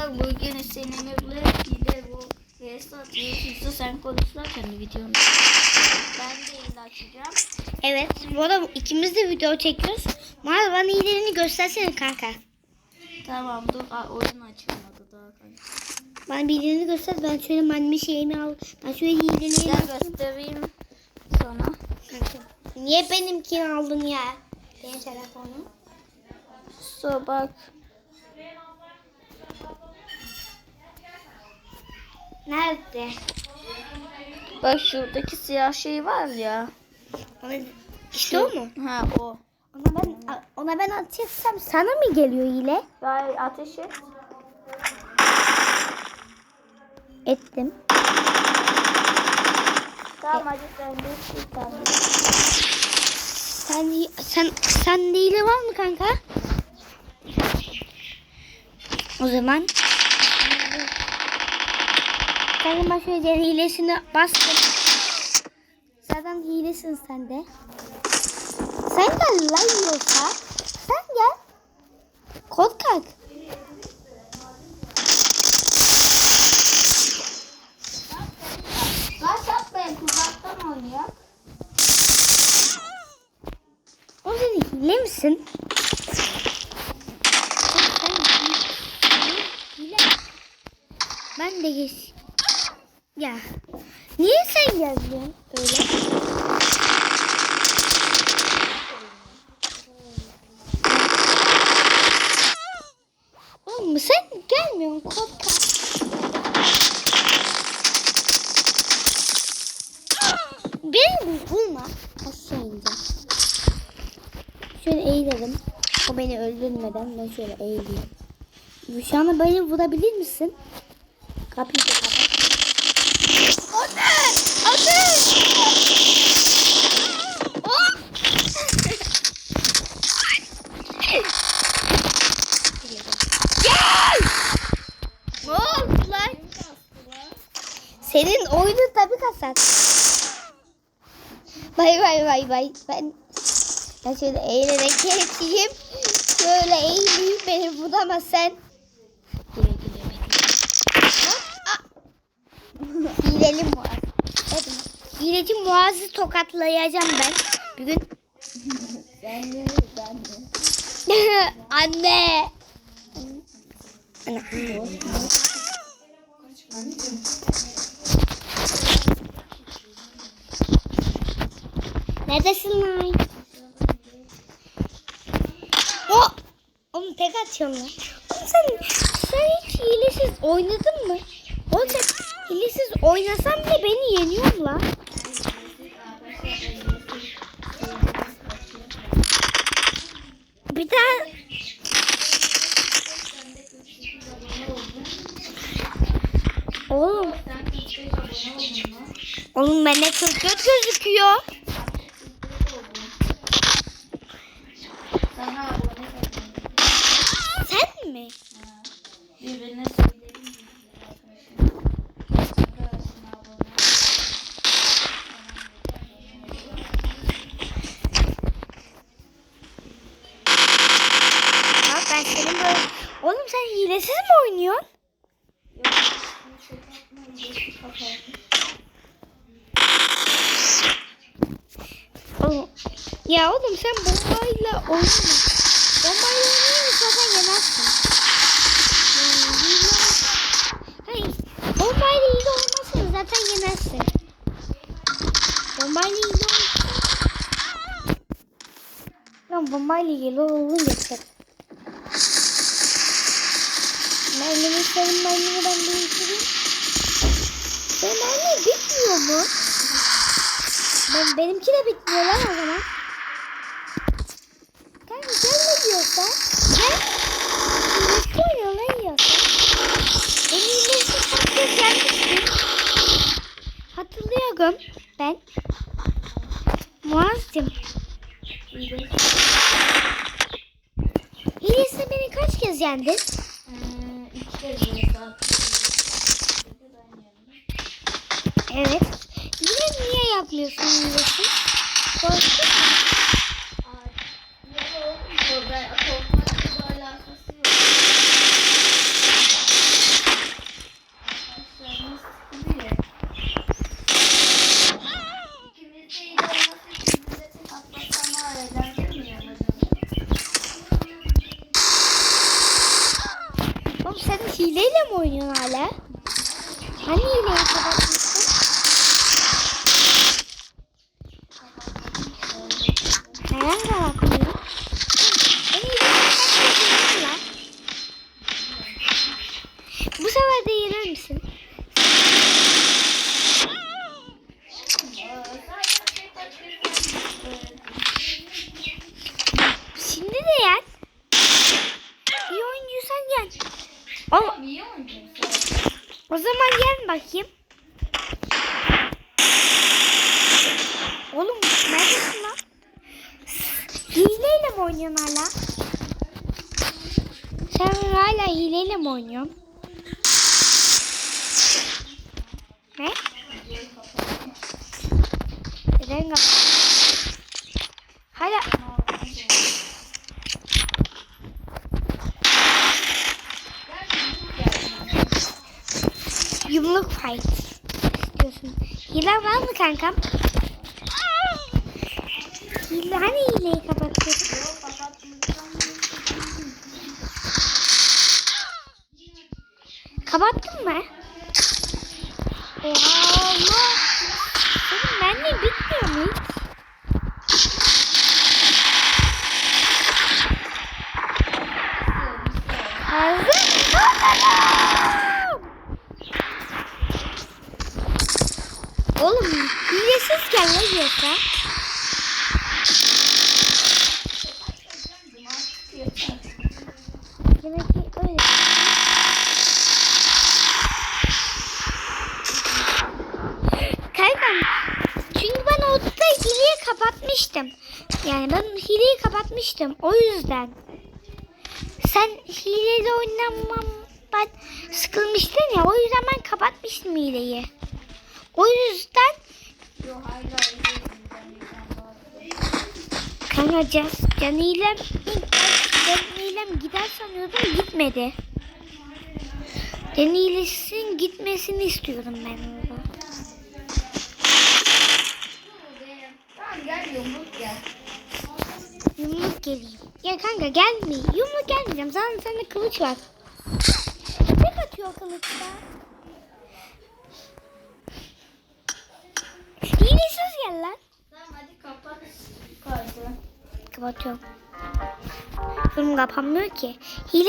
arkadaşlar bugün Emir'le hile bu atıyoruz. Hüsnü sen konuşurken videonu. Ben de hile açacağım. Evet. Bu arada ikimiz de video çekiyoruz. Mahal bana iyilerini göstersene kanka. Tamam dur Aa, oyun açılmadı daha kanka. Bana bir iyilerini göster. Ben şöyle manimi şeyimi al. Ben şöyle iyilerini Gel göstereyim sana. Niye benimkini aldın ya? Benim telefonum. So bak. Nerede? Bak şuradaki siyah şey var ya. Ona, işte o mu? Ha o. Ona ben ona ben atacaksam sana mı geliyor ile? Gay ateş et. Ettim. Tamam hadi sen de bir tane. Sen sen sen ile var mı kanka? O zaman Ben şöyle hilesini bastım. Zaten hilesin sen de. Sen gel lan yiyorsa. Sen gel. Kod kalk. Baş atmayın kulaktan oynuyor. O sen hile misin? Ben de geç. Ya. Niye sen geldin böyle? Oğlum sen gelmiyorsun korkak. Beni. Aşağı ineceğim. Şöyle eğilelim. O beni öldürmeden ben şöyle eğileyim. Şu anda beni vurabilir misin? Kapıyı kapat. Anne! Anne! Oh! Gel! Ne oldu lan? Senin oyunun tabi kasar. Bay bay bay bay. Ben ben şöyle eğilerek geçeyim. Şöyle eğileyim beni bulamaz sen. Hileli Muaz. Evet. Hileci Muaz'ı tokatlayacağım ben. Bir gün. Ben de ben de. Anne. Ana. Neredesin lan? O! Oğlum tek atıyorum lan. Oğlum sen, sen hiç hilesiz oynadın mı? Oğlum sen oynasan bile beni yeniyorsun lan. Bir daha... Oğlum. Oğlum bende çok kötü gözüküyor. Sana abone oldum. Sen mi? Birbirine ben senin böyle... Oğlum sen hilesiz mi oynuyorsun? Oğlum, ya oğlum sen bombayla oynama. Bombayla oynayınca zaten yenersin. Yani hile... Hayır. Bombayla hile olmazsan zaten yenersin. Bombayla hile olmazsan... Lan bombayla hile olunca çok. Mermini senin mermini ben değiştireyim. Senin mermi bitmiyor mu? Ben, benimki de bitmiyor lan o zaman. Kanka gel ne diyorsan. Gel. İlişki oynuyor ne diyorsan. Benim. Hatırlıyorum ben. Muazzim. Yendin? Evet. Yine niye yapmıyorsun? Korktun mu? Ay, ya oğlum, bu ben korkmakla alakası yok. Sen hileyle mi oynuyorsun hala? Hani hileyi kapatmıştın? Neden kapatmıyor? Bu sefer de yenir misin? Şimdi de yen. İyi oynuyorsan yen. O, Niye o zaman yen bakayım. Oğlum neredesin lan? Hileyle mi oynuyorsun hala? Sen hala hileyle mi oynuyorsun? Ne? Kapat? Hala... Yumruk fight istiyorsun. Hile var mı kankam? Hile, hani hileyi. Kapattın mı? Oha Allah. Senin benimle bitmiyor mu hiç? Hazır mısın? Oğlum hilesiz gel ne diyorsa. Demek ki öyle. Kankam çünkü ben orada hileyi kapatmıştım. Yani ben hileyi kapatmıştım o yüzden. Sen hileyle oynamam ben sıkılmıştın ya o yüzden ben kapatmıştım hileyi. O yüzden kanka can, canilem canilem gider sanıyordum gitmedi. Canilesin gitmesini istiyorum ben orada. Yumruk gel. Yumruk geleyim. Ya kanka gelme. Yumruk gelmeyeceğim. Zaten sende kılıç var. Tek atıyor kılıçta. Hilesiz gel lan. Tamam hadi kapat. Kartı. Kapatıyorum. Durum kapanmıyor ki. Hilesiz